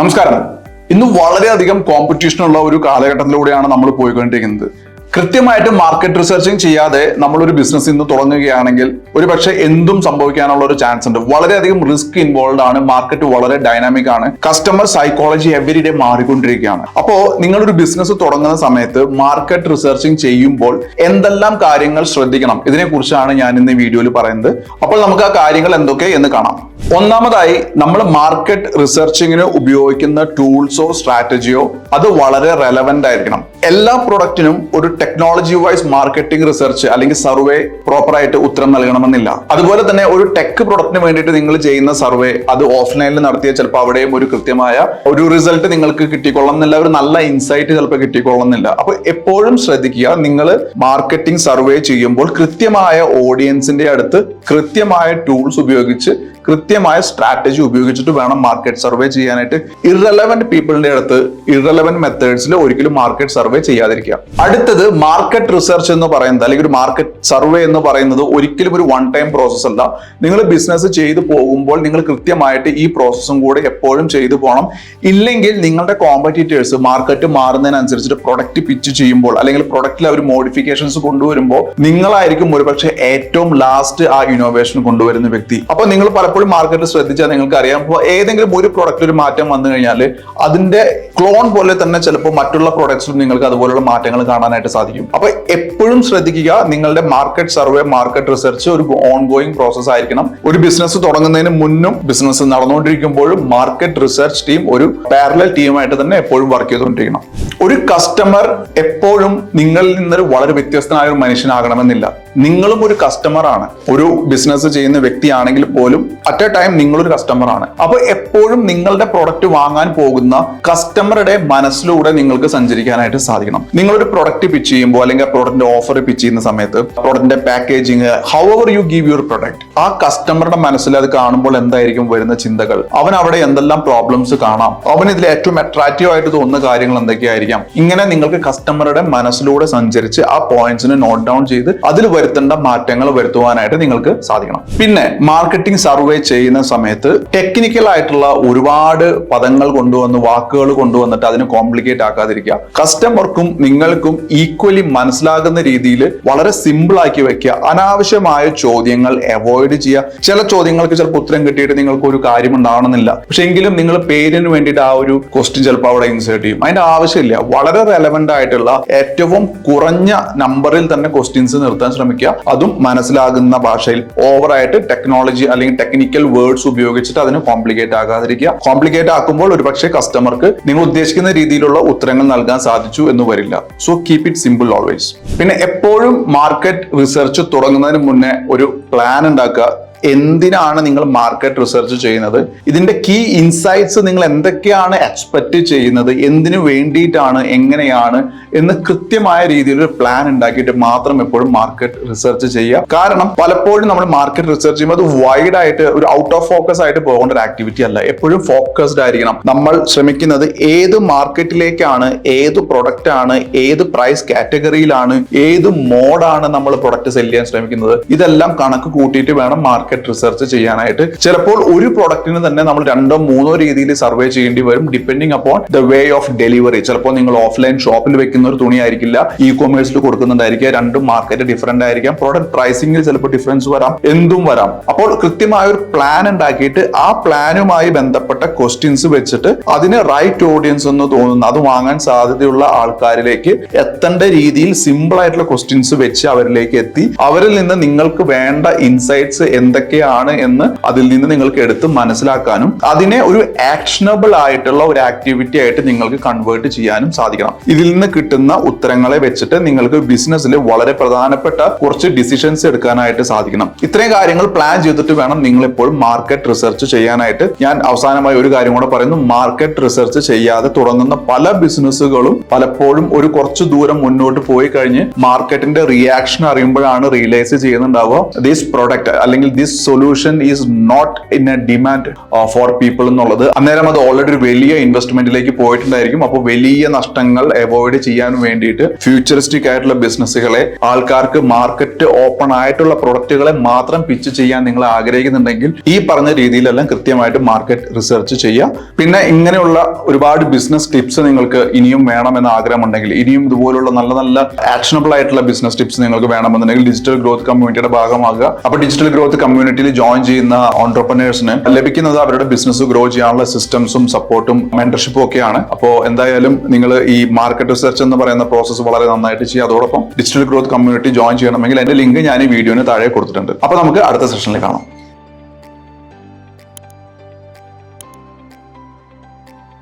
നമസ്കാരം. ഇന്ന് വളരെയധികം കോമ്പറ്റീഷൻ ഉള്ള ഒരു കാലഘട്ടത്തിലൂടെയാണ് നമ്മൾ പോയിക്കൊണ്ടിരിക്കുന്നത്. കൃത്യമായിട്ട് മാർക്കറ്റ് റിസർച്ചിങ് ചെയ്യാതെ നമ്മളൊരു ബിസിനസ് ഇന്ന് തുടങ്ങുകയാണെങ്കിൽ ഒരു പക്ഷേ എന്തും സംഭവിക്കാനുള്ള ഒരു ചാൻസ് ഉണ്ട്. വളരെയധികം റിസ്ക് ഇൻവോൾവ് ആണ്. മാർക്കറ്റ് വളരെ ഡൈനാമിക് ആണ്. കസ്റ്റമർ സൈക്കോളജി എവറി ഡേ മാറിക്കൊണ്ടിരിക്കുകയാണ്. അപ്പോ നിങ്ങളൊരു ബിസിനസ് തുടങ്ങുന്ന സമയത്ത് മാർക്കറ്റ് റിസർച്ചിങ് ചെയ്യുമ്പോൾ എന്തെല്ലാം കാര്യങ്ങൾ ശ്രദ്ധിക്കണം? ഇതിനെക്കുറിച്ചാണ് ഞാൻ ഇന്ന് വീഡിയോയിൽ പറയുന്നത്. അപ്പോൾ നമുക്ക് ആ കാര്യങ്ങൾ എന്തൊക്കെ എന്ന് കാണാം. ഒന്നാമതായി നമ്മൾ മാർക്കറ്റ് റിസർച്ചിങ്ങിന് ഉപയോഗിക്കുന്ന ടൂൾസോ സ്ട്രാറ്റജിയോ അത് വളരെ റെലവെന്റ് ആയിരിക്കണം. എല്ലാ പ്രൊഡക്റ്റിനും ഒരു ടെക്നോളജി വൈസ് മാർക്കറ്റിംഗ് റിസർച്ച് അല്ലെങ്കിൽ സർവേ പ്രോപ്പർ ആയിട്ട് ഉത്തരം നൽകണമെന്നില്ല. അതുപോലെ തന്നെ ഒരു ടെക് പ്രൊഡക്റ്റിന് വേണ്ടിയിട്ട് നിങ്ങൾ ചെയ്യുന്ന സർവേ അത് ഓഫ്ലൈനിൽ നടത്തിയ ചിലപ്പോൾ അവിടെയും ഒരു കൃത്യമായ ഒരു റിസൾട്ട് നിങ്ങൾക്ക് കിട്ടിക്കൊള്ളണമെന്നില്ല ഒരു നല്ല ഇൻസൈറ്റ് ചിലപ്പോൾ കിട്ടിക്കൊള്ളണമെന്നില്ല അപ്പൊ എപ്പോഴും ശ്രദ്ധിക്കുക നിങ്ങൾ മാർക്കറ്റിംഗ് സർവേ ചെയ്യുമ്പോൾ കൃത്യമായ ഓഡിയൻസിന്റെ അടുത്ത് കൃത്യമായ ടൂൾസ് ഉപയോഗിച്ച് കൃത്യമായ സ്ട്രാറ്റജി ഉപയോഗിച്ചിട്ട് വേണം മാർക്കറ്റ് സർവേ ചെയ്യാനായിട്ട്. ഇറലവന്റ് പീപ്പിളിന്റെ അടുത്ത് ഇറലവന്റ് മെത്തേഡ്സിൽ ഒരിക്കലും മാർക്കറ്റ് സർവേ ചെയ്യാതിരിക്കുക. അടുത്തത് മാർക്കറ്റ് റിസർച്ച് എന്ന് പറയുന്നത് അല്ലെങ്കിൽ ഒരു മാർക്കറ്റ് സർവേ എന്ന് പറയുന്നത് ഒരിക്കലും ഒരു വൺ ടൈം പ്രോസസ്സ് അല്ല. നിങ്ങൾ ബിസിനസ് ചെയ്തു പോകുമ്പോൾ നിങ്ങൾ കൃത്യമായിട്ട് ഈ പ്രോസസ്സും കൂടെ എപ്പോഴും ചെയ്തു പോകണം ഇല്ലെങ്കിൽ നിങ്ങളുടെ കോമ്പറ്റീറ്റേഴ്സ് മാർക്കറ്റ് മാറുന്നതിനനുസരിച്ചിട്ട് പ്രൊഡക്റ്റ് പിച്ച് ചെയ്യുമ്പോൾ അല്ലെങ്കിൽ പ്രൊഡക്റ്റിൽ അവർ മോഡിഫിക്കേഷൻസ് കൊണ്ടുവരുമ്പോൾ നിങ്ങളായിരിക്കും ഒരുപക്ഷെ ഏറ്റവും ലാസ്റ്റ് ആ ഇന്നോവേഷൻ കൊണ്ടുവരുന്ന വ്യക്തി. അപ്പൊ നിങ്ങൾ പലപ്പോഴും മാർക്കറ്റിൽ ശ്രദ്ധിച്ചാൽ നിങ്ങൾക്ക് അറിയാം ഏതെങ്കിലും ഒരു പ്രൊഡക്റ്റ് ഒരു മാറ്റം വന്നു കഴിഞ്ഞാൽ അതിന്റെ ക്ലോൺ പോലെ തന്നെ ചിലപ്പോൾ മറ്റുള്ള പ്രൊഡക്ട്സിലും നിങ്ങൾക്ക് അതുപോലുള്ള മാറ്റങ്ങൾ കാണാനായിട്ട് സാധിക്കും. അപ്പൊ എപ്പോഴും ശ്രദ്ധിക്കുക നിങ്ങളുടെ മാർക്കറ്റ് സർവേ മാർക്കറ്റ് റിസർച്ച് ഒരു ഓൺ ഗോയിങ് പ്രോസസ് ആയിരിക്കണം. ഒരു ബിസിനസ് തുടങ്ങുന്നതിന് മുന്നും ബിസിനസ് നടന്നുകൊണ്ടിരിക്കുമ്പോഴും മാർക്കറ്റ് റിസർച്ച് ടീം ഒരു പാരലൽ ടീമായിട്ട് തന്നെ എപ്പോഴും വർക്ക് ചെയ്തുകൊണ്ടിരിക്കണം. ഒരു കസ്റ്റമർ എപ്പോഴും നിങ്ങളിൽ നിന്നൊരു വളരെ വ്യത്യസ്തനായ ഒരു മനുഷ്യനാകണമെന്നില്ല. നിങ്ങളും ഒരു കസ്റ്റമറാണ് ഒരു ബിസിനസ് ചെയ്യുന്ന വ്യക്തിയാണെങ്കിൽ പോലും അറ്റ് എ ടൈം നിങ്ങളൊരു കസ്റ്റമർ ആണ്. അപ്പൊ എപ്പോഴും നിങ്ങളുടെ പ്രൊഡക്റ്റ് വാങ്ങാൻ പോകുന്ന കസ്റ്റമറുടെ മനസ്സിലൂടെ നിങ്ങൾക്ക് സഞ്ചരിക്കാനായിട്ട് സാധിക്കണം. നിങ്ങളൊരു പ്രൊഡക്റ്റ് പിച്ച് ചെയ്യുമ്പോൾ അല്ലെങ്കിൽ പ്രൊഡക്റ്റിന്റെ ഓഫർ പിച്ച് ചെയ്യുന്ന സമയത്ത് പ്രൊഡക്റ്റിന്റെ packaging however you give your product ആ കസ്റ്റമറുടെ മനസ്സിൽ അത് കാണുമ്പോൾ എന്തായിരിക്കും വരുന്ന ചിന്തകൾ? അവൻ അവിടെ എന്തെല്ലാം പ്രോബ്ലംസ് കാണാം? അവൻ ഇതിൽ ഏറ്റവും അട്രാക്റ്റീവ് ആയിട്ട് തോന്നുന്ന കാര്യങ്ങൾ എന്തൊക്കെയായിരിക്കാം? ഇങ്ങനെ നിങ്ങൾക്ക് കസ്റ്റമറുടെ മനസ്സിലൂടെ സഞ്ചരിച്ച് ആ പോയിന്റ്സിനെ നോട്ട് ഡൗൺ ചെയ്ത് അതിൽ വരുത്തേണ്ട മാറ്റങ്ങൾ വരുത്തുവാനായിട്ട് നിങ്ങൾക്ക് സാധിക്കണം. പിന്നെ മാർക്കറ്റിംഗ് സർവേ ചെയ്യുന്ന സമയത്ത് ടെക്നിക്കൽ ആയിട്ടുള്ള ഒരുപാട് പദങ്ങൾ കൊണ്ടുവന്ന് വാക്കുകൾ കൊണ്ടുവന്നിട്ട് അതിന് കോംപ്ലിക്കേറ്റ് ആക്കാതിരിക്കുക. കസ്റ്റമർക്കും നിങ്ങൾക്കും ഈക്വലി മനസ്സിലാകുന്ന രീതിയിൽ വളരെ സിമ്പിൾ ആക്കി വെക്കുക. അനാവശ്യമായ ചോദ്യങ്ങൾ അവോയ്ഡ് ചെയ്യുക. ചില ചോദ്യങ്ങൾക്ക് ചിലപ്പോൾ ഉത്തരം കിട്ടിയിട്ട് നിങ്ങൾക്ക് ഒരു കാര്യം ഉണ്ടാവണമെന്നില്ല. പക്ഷെ എങ്കിലും നിങ്ങൾ പേരിന് വേണ്ടിയിട്ട് ആ ഒരു ക്വസ്റ്റ്യൻ ചിലപ്പോൾ അവിടെ ഇൻസേർട്ട് ചെയ്യും. അതിന്റെ ആവശ്യമില്ല. വളരെ റെലവെന്റ് ആയിട്ടുള്ള ഏറ്റവും കുറഞ്ഞ നമ്പറിൽ തന്നെ ക്വസ്റ്റ്യൻസ് നിർത്താൻ ശ്രമിക്കുക. അതും മനസ്സിലാകുന്ന ഭാഷയിൽ ഓവറായിട്ട് ടെക്നോളജി അല്ലെങ്കിൽ ടെക്നിക്കൽ വേർഡ്സ് ഉപയോഗിച്ചിട്ട് അതിന് കോംപ്ലിക്കേറ്റ് ആകാതിരിക്കുക. കോംപ്ലിക്കേറ്റ് ആക്കുമ്പോൾ ഒരുപക്ഷെ കസ്റ്റമർക്ക് നിങ്ങൾ ഉദ്ദേശിക്കുന്ന രീതിയിലുള്ള ഉത്തരങ്ങൾ നൽകാൻ സാധിച്ചു എന്ന് വരില്ല. So keep it simple always പിന്നെ എപ്പോഴും മാർക്കറ്റ് റിസർച്ച് തുടങ്ങുന്നതിന് മുന്നേ ഒരു പ്ലാൻ ഉണ്ടാക്കുക. എന്തിനാണ് നിങ്ങൾ മാർക്കറ്റ് റിസർച്ച് ചെയ്യുന്നത്? ഇതിന്റെ കീ ഇൻസൈറ്റ്സ് നിങ്ങൾ എന്തൊക്കെയാണ് എക്സ്പെക്ട് ചെയ്യുന്നത്? എന്തിനു വേണ്ടിയിട്ടാണ്? എങ്ങനെയാണ്? എന്ന് കൃത്യമായ രീതിയിൽ ഒരു പ്ലാൻ ഉണ്ടാക്കിയിട്ട് മാത്രം എപ്പോഴും മാർക്കറ്റ് റിസർച്ച് ചെയ്യുക. കാരണം പലപ്പോഴും നമ്മൾ മാർക്കറ്റ് റിസർച്ച് ചെയ്യുമ്പോൾ അത് വൈഡ് ആയിട്ട് ഒരു ഔട്ട് ഓഫ് ഫോക്കസ് ആയിട്ട് പോകേണ്ട ഒരു ആക്ടിവിറ്റി അല്ല. എപ്പോഴും ഫോക്കസ്ഡ് ആയിരിക്കണം. നമ്മൾ ശ്രമിക്കുന്നത് ഏത് മാർക്കറ്റിലേക്കാണ് ഏത് പ്രൊഡക്റ്റ് ആണ്? ഏത് പ്രൈസ് കാറ്റഗറിയിലാണ് ഏത് മോഡാണ് നമ്മൾ പ്രൊഡക്റ്റ് സെൽ ചെയ്യാൻ ശ്രമിക്കുന്നത്? ഇതെല്ലാം കണക്ക് കൂട്ടിയിട്ട് വേണം മാർക്കറ്റ് റിസർച്ച് ചെയ്യാനായിട്ട് ചിലപ്പോൾ ഒരു പ്രൊഡക്റ്റിന് തന്നെ നമ്മൾ രണ്ടോ മൂന്നോ രീതിയിൽ സർവേ ചെയ്യേണ്ടി വരും depending upon the way of delivery ചിലപ്പോൾ നിങ്ങൾ ഓഫ്ലൈൻ ഷോപ്പിൽ വെക്കുന്ന ഒരു തുണി ആയിരിക്കില്ല ഇ കൊമേഴ്സിൽ കൊടുക്കുന്നുണ്ടായിരിക്കുക രണ്ടും മാർക്കറ്റ് ഡിഫറെന്റ് ആയിരിക്കാം. പ്രോഡക്റ്റ് പ്രൈസിംഗിൽ ചിലപ്പോൾ ഡിഫറൻസ് വരാം എന്തും വരാം. അപ്പോൾ കൃത്യമായ ഒരു പ്ലാൻ ഉണ്ടാക്കിയിട്ട് ആ പ്ലാനുമായി ബന്ധപ്പെട്ട ക്വസ്റ്റ്യൻസ് വെച്ചിട്ട് അതിന് റൈറ്റ് ഓഡിയൻസ് എന്ന് തോന്നുന്നു. അത് വാങ്ങാൻ സാധ്യതയുള്ള ആൾക്കാരിലേക്ക് എത്തേണ്ട രീതിയിൽ സിമ്പിൾ ആയിട്ടുള്ള ക്വസ്റ്റ്യൻസ് വെച്ച് അവരിലേക്ക് എത്തി. അവരിൽ നിന്ന് നിങ്ങൾക്ക് വേണ്ട ഇൻസൈറ്റ്സ് എന്തൊക്കെയാണ് എന്ന് അതിൽ നിന്ന് നിങ്ങൾക്ക് എടുത്ത് മനസ്സിലാക്കാനും അതിനെ ഒരു ആക്ഷനബിൾ ആയിട്ടുള്ള ഒരു ആക്ടിവിറ്റി ആയിട്ട് നിങ്ങൾക്ക് കൺവേർട്ട് ചെയ്യാനും സാധിക്കണം. ഇതിൽ നിന്ന് കിട്ടുന്ന ഉത്തരങ്ങളെ വെച്ചിട്ട് നിങ്ങൾക്ക് ബിസിനസ്സിൽ വളരെ പ്രധാനപ്പെട്ട കുറച്ച് ഡിസിഷൻസ് എടുക്കാനായിട്ട് സാധിക്കണം. ഇത്രയും കാര്യങ്ങൾ പ്ലാൻ ചെയ്തിട്ട് വേണം നിങ്ങൾ ഇപ്പോൾ മാർക്കറ്റ് റിസർച്ച് ചെയ്യാനായിട്ട്. ഞാൻ അവസാനമായി ഒരു കാര്യം കൂടെ പറയുന്നു. മാർക്കറ്റ് റിസർച്ച് ചെയ്യാതെ തുടങ്ങുന്ന പല ബിസിനസ്സുകളും പലപ്പോഴും ഒരു കുറച്ച് ദൂരം മുന്നോട്ട് പോയി കഴിഞ്ഞ് മാർക്കറ്റിന്റെ റിയാക്ഷൻ അറിയുമ്പോഴാണ് റിയലൈസ് ചെയ്യുന്നുണ്ടാവുക. ദിസ് പ്രൊഡക്റ്റ് അല്ലെങ്കിൽ this solution is not in a demand for people എന്നുള്ളത്. അന്നേരം അത് ഓൾറെഡി ഒരു വലിയ ഇൻവെസ്റ്റ്മെന്റിലേക്ക് പോയിട്ടുണ്ടായിരിക്കും. അപ്പോൾ വലിയ നഷ്ടങ്ങൾ അവോയ്ഡ് ചെയ്യാൻ വേണ്ടിയിട്ട് ഫ്യൂച്ചറിസ്റ്റിക് ആയിട്ടുള്ള ബിസിനസ്സുകളെ ആൾക്കാർക്ക് മാർക്കറ്റ് ഓപ്പൺ ആയിട്ടുള്ള പ്രൊഡക്റ്റുകളെ മാത്രം പിച്ച് ചെയ്യാൻ നിങ്ങൾ ആഗ്രഹിക്കുന്നുണ്ടെങ്കിൽ ഈ പറഞ്ഞ രീതിയിലെല്ലാം കൃത്യമായിട്ട് മാർക്കറ്റ് റിസർച്ച് ചെയ്യുക. പിന്നെ ഇങ്ങനെയുള്ള ഒരുപാട് ബിസിനസ് ടിപ്സ് നിങ്ങൾക്ക് ഇനിയും വേണമെന്ന് ആഗ്രഹമുണ്ടെങ്കിൽ ഇനിയും ഇതുപോലുള്ള നല്ല നല്ല ആക്ഷനബിൾ ആയിട്ടുള്ള ബിസിനസ് ടിപ്സ് നിങ്ങൾക്ക് വേണമെന്നുണ്ടെങ്കിൽ ഡിജിറ്റൽ ഗ്രോത്ത് കമ്മ്യൂണിറ്റിയുടെ ഭാഗമാകുക. അപ്പൊ ഡിജിറ്റൽ ഗ്രോത്ത് കമ്മ്യൂണിറ്റിയിൽ ജോയിൻ ചെയ്യുന്ന ഓൺടർപ്രനേഴ്സിന് ലഭിക്കുന്നത് അവരുടെ ബിസിനസ് ഗ്രോ ചെയ്യാനുള്ള സിസ്റ്റംസും സപ്പോർട്ടും മെന്റർഷിപ്പും ഒക്കെയാണ്. അപ്പോൾ എന്തായാലും നിങ്ങൾ ഈ മാർക്കറ്റ് റിസർച്ച് എന്ന് പറയുന്ന പ്രോസസ്സ് വളരെ നന്നായിട്ട് ചെയ്യുക. അതോടൊപ്പം ഡിജിറ്റൽ ഗ്രോത്ത് കമ്മ്യൂണിറ്റി ജോയിൻ ചെയ്യണമെങ്കിൽ അതിന്റെ ലിങ്ക് ഞാൻ ഈ വീഡിയോന് താഴെ കൊടുത്തിട്ടുണ്ട്. അപ്പോൾ നമുക്ക് അടുത്ത സെഷനിൽ കാണാം.